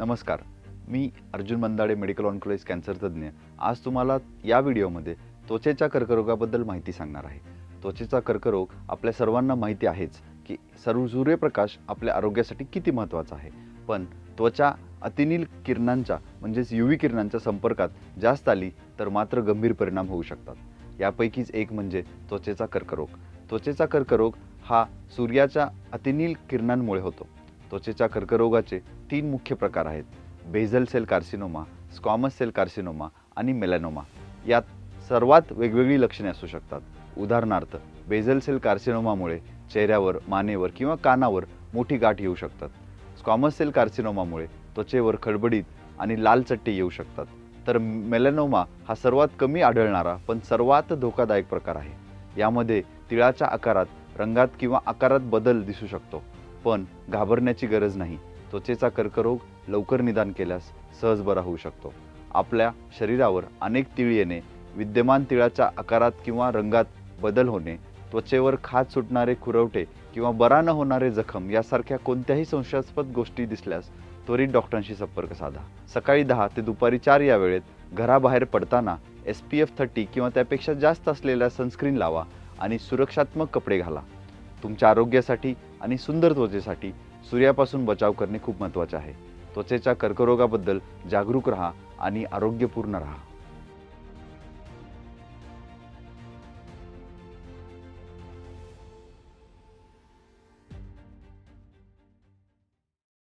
नमस्कार. मी Arjun Mandade medical oncology cancer तज्ज्ञ. आज तुम्हाला या व्हिडिओमध्ये त्वचेच्या कर्करोगाबद्दल माहिती सांगणार आहे. त्वचेचा कर्करोग आपल्या सर्वांना माहिती आहेच की सर्व सूर्यप्रकाश आपल्या आरोग्यासाठी किती महत्त्वाचा आहे. पण त्वचा अतिनील किरणांच्या म्हणजेच यू व्ही किरणांच्या संपर्कात जास्त आली तर मात्र गंभीर परिणाम होऊ शकतात. यापैकीच एक म्हणजे त्वचेचा कर्करोग. त्वचेचा कर्करोग हा सूर्याच्या अतिनील किरणांमुळे होतो. त्वचेच्या कर्करोगाचे तीन मुख्य प्रकार आहेत. Basal cell carcinoma squamous cell carcinoma आणि मेलॅनोमा. यात सर्वात वेगवेगळी लक्षणे असू शकतात. उदाहरणार्थ बेझल सेल कार्सिनोमामुळे चेहऱ्यावर मानेवर किंवा कानावर मोठी गाठ येऊ शकतात. स्कॉमस सेल कार्सिनोमामुळे त्वचेवर खडबडीत आणि लाल चट्टे येऊ शकतात. तर मेलॅनोमा हा सर्वात कमी आढळणारा पण सर्वात धोकादायक प्रकार आहे. यामध्ये तिळाच्या आकारात रंगात किंवा आकारात बदल दिसू शकतो. पण घाबरण्याची गरज नाही. त्वचेचा कर्करोग लवकर निदान केल्यास सहज बरा होऊ शकतो. आपल्या शरीरावर अनेक तिळ येणे विद्यमान तिळाच्या आकारात किंवा रंगात बदल होणे त्वचेवर खाज सुटणारे खुरवटे किंवा बरा न होणारे जखम यासारख्या कोणत्याही संशयास्पद गोष्टी दिसल्यास त्वरित डॉक्टरांशी संपर्क साधा. सकाळी दहा ते दुपारी चार या वेळेत घराबाहेर पडताना एस पी एफ थर्टी किंवा त्यापेक्षा जास्त असलेल्या सनस्क्रीन लावा आणि सुरक्षात्मक कपडे घाला. तुमच्या आरोग्यासाठी आणि सुंदर त्वचेसाठी सूर्यापासून बचाव करणे खूप महत्त्वाचे आहे. त्वचेच्या कर्करोगाबद्दल जागरूक राहा आणि आरोग्यपूर्ण राहा.